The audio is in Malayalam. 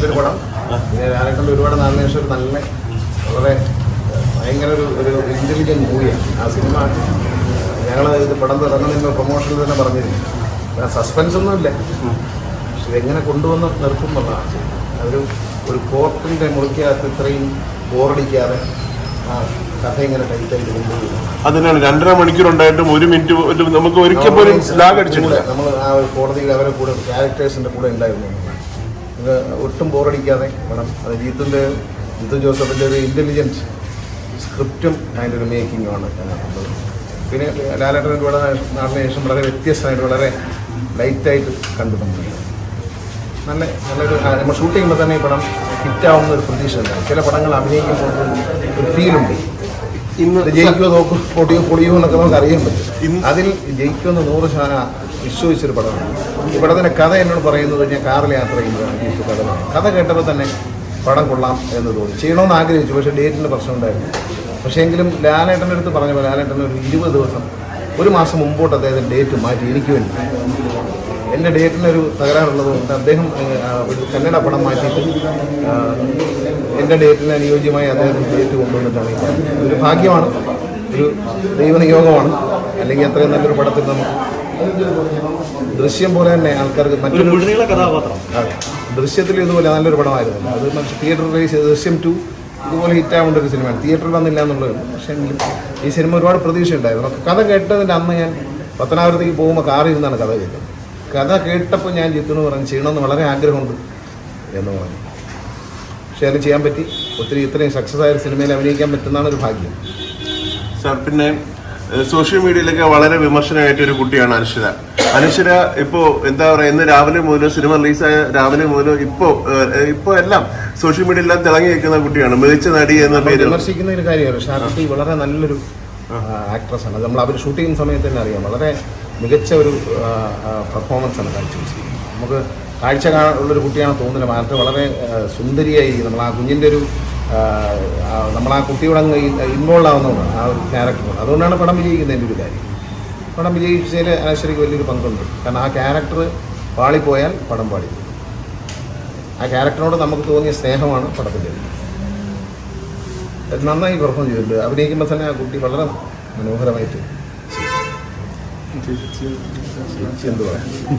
നല്ലൊരു പടം പിന്നെ ഞാനെക്കൊണ്ട് ഒരുപാട് നാളിന് ശേഷം ഒരു നല്ല വളരെ ഭയങ്കര ഒരു ഒരു ഇന്റലിജന്റ് മൂവിയാണ്. ആ സിനിമ ഞങ്ങൾ ഇത് പടം തുടങ്ങുന്നതിന് പ്രൊമോഷനിൽ തന്നെ പറഞ്ഞിരുന്നു. സസ്പെൻസ് ഒന്നുമില്ല പക്ഷെ ഇതെങ്ങനെ കൊണ്ടുവന്ന് നിർത്തും എന്നുള്ളതാണ്. അതൊരു ഒരു കോർട്ടിന്റെ മുറിക്കകത്ത് ഇത്രയും ബോറടിക്കാതെ ആ കഥ ഇങ്ങനെ ടൈറ്റായിട്ട് കൊണ്ടുപോകുന്നു. അതിനാണ് രണ്ടര മണിക്കൂർ ഉണ്ടായിട്ടും ഒരു മിനിറ്റ് നമുക്ക് ഒരിക്കൽ പോലും ലാഗ് അടിച്ചിട്ടില്ല. നമ്മൾ ആ ഒരു കോടതിയിൽ അവരെ കൂടെ ക്യാരക്ടേഴ്സിന്റെ കൂടെ ഉണ്ടായിരുന്നു. ഒട്ടും ബോറടിക്കാതെ വേണം. അത് ജീത്തിന്റെ ജീത്തു ജോസഫിന്റെ ഒരു ഇന്റലിജൻസ് സ്ക്രിപ്റ്റും അതിന്റെ ഒരു മേക്കിങ്ങുമാണ് അതിനകത്തുള്ളത്. പിന്നെ ലാലേട്ടൻ ഇവിടെ നാടിന് ശേഷം വളരെ വ്യത്യസ്തമായിട്ട് വളരെ ലൈറ്റായിട്ട് കണ്ടു നമ്മൾ നല്ല നല്ലൊരു നമ്മൾ ഷൂട്ട് ചെയ്യുമ്പോൾ തന്നെ ഈ പടം ഹിറ്റാവുന്ന ഒരു പ്രതീക്ഷ ഉണ്ടാവും ചില പടങ്ങൾ അഭിനയിക്കുമ്പോൾ ഒരു- ഫീലുണ്ട് ഇന്ന് ജയിക്കുമോ നോക്കും പൊടിയോ പൊടിയോ എന്നൊക്കെ നമുക്ക് അറിയാൻ പറ്റും. അതിൽ ജയിക്കുമെന്ന് നൂറ് ശതമാനം വിശ്വസിച്ചൊരു പടമാണ്. ഈ പടത്തിന്റെ കഥ എന്നോട് പറയുന്നത് ഞാൻ കാറിൽ യാത്ര ചെയ്യുമ്പോഴാണ് ഈ കഥ കഥ കേട്ടപ്പോൾ തന്നെ പടം കൊള്ളാം എന്ന് തോന്നി. ചെയ്യണമെന്ന് ആഗ്രഹിച്ചു പക്ഷേ ഡേറ്റിന്റെ പ്രശ്നം ഉണ്ടായിരുന്നു പക്ഷേ എങ്കിലും ലാലേട്ടന്റെ അടുത്ത് പറഞ്ഞപ്പോൾ ലാലേട്ടൻ ഒരു ഇരുപത് ദിവസം ഒരു മാസം മുമ്പോട്ട് അദ്ദേഹത്തിന് ഡേറ്റ് മാറ്റി എനിക്ക് വേണ്ടി. എന്റെ ഡേറ്റിനൊരു തകരാറുള്ളത് കൊണ്ട് അദ്ദേഹം ഒരു കന്നഡ പടം മാറ്റിയിട്ട് എന്റെ ഡേറ്റിന് അനുയോജ്യമായി അദ്ദേഹത്തിന് ഡേറ്റ് കൊണ്ടുവന്നിട്ടാണ് ഒരു ഭാഗ്യമാണ് ഒരു ദൈവനിയോഗമാണ്. അല്ലെങ്കിൽ അത്രയും നല്ലൊരു പടത്തിൽ നമുക്ക് ദൃശ്യം പോലെ തന്നെ ആൾക്കാർക്ക് മറ്റൊരു കഥാപാത്രം. അതെ. ദൃശ്യത്തിൽ ഇതുപോലെ നല്ലൊരു പടമായിരുന്നു. അത് മറ്റു തിയേറ്റർ റിലീസ് ചെയ്ത് ദൃശ്യം ടു ഇതുപോലെ ഹിറ്റാവേണ്ട ഒരു സിനിമയാണ് തിയേറ്ററിൽ വന്നില്ല എന്നുള്ളത് പക്ഷേ എങ്കിലും ഈ സിനിമ ഒരുപാട് പ്രതീക്ഷ ഉണ്ടായിരുന്നു. കഥ കേട്ടതിന്റെ അന്ന് ഞാൻ പത്തനാപുരത്തേക്ക് പോകുമ്പോൾ കാറിൽ നിന്നാണ് കഥ കേട്ടത്. കഥ കേട്ടപ്പോൾ ഞാൻ ജിത്തുന്ന് പറഞ്ഞു ചെയ്യണമെന്ന് വളരെ ആഗ്രഹമുണ്ട് എന്ന് പറഞ്ഞു. പക്ഷേ അത് ചെയ്യാൻ പറ്റി. ഒത്തിരി ഇത്രയും സക്സസ് ആയ ഒരു സിനിമയിൽ അഭിനയിക്കാൻ പറ്റുന്നതാണ് ഒരു ഭാഗ്യം. സാർ പിന്നെ സോഷ്യൽ മീഡിയയിലൊക്കെ വളരെ വിമർശനമായിട്ട് ഒരു കുട്ടിയാണ് അനശ്വര അനുശ്വര ഇപ്പോ എന്താ പറയാ ഇന്ന് രാവിലെ മുതൽ സിനിമ റിലീസായ രാവിലെ മുതൽ ഇപ്പോ ഇപ്പോ എല്ലാം സോഷ്യൽ മീഡിയയിലെല്ലാം തിളങ്ങി നിൽക്കുന്ന കുട്ടിയാണ് മികച്ച നടി എന്ന പേര് വിമർശിക്കുന്ന ഒരു കാര്യമാണ്. ഷാർട്ടി വളരെ നല്ലൊരു ആക്ട്രസ് ആണ്. നമ്മൾ അവർ ഷൂട്ട് ചെയ്യുന്ന സമയത്ത് തന്നെ അറിയാം. വളരെ മികച്ച ഒരു പെർഫോമൻസ് ആണ് കാഴ്ച നമുക്ക് കാഴ്ച കാണാനുള്ളൊരു ഉള്ളൊരു കുട്ടിയാണ് തോന്നുന്നത് മാറ്റം വളരെ സുന്ദരിയായിരിക്കും. സുന്ദരിയായി നമ്മൾ ആ കുഞ്ഞിന്റെ ഒരു നമ്മൾ ആ കുട്ടിയോട് അങ്ങ് ഇൻവോൾവ് ആവുന്നതാണ് ആ ഒരു ക്യാരക്ടറോട് അതുകൊണ്ടാണ് പടം വിജയിക്കുന്നതിന്റെ ഒരു കാര്യം. പടം വിജയിച്ചതിൽ അനശ്വരിക്ക് വലിയൊരു പങ്കുണ്ട്. കാരണം ആ ക്യാരക്ടർ പാളിപ്പോയാൽ പടം പാടി ആ ക്യാരക്ടറിനോട് നമുക്ക് തോന്നിയ സ്നേഹമാണ് പടത്തിന്റെ. അത് നന്നായി പെർഫോം ചെയ്തിട്ടുണ്ട്. അഭിനയിക്കുമ്പോൾ തന്നെ ആ കുട്ടി വളരെ മനോഹരമായിട്ട് എന്ത് പറയാം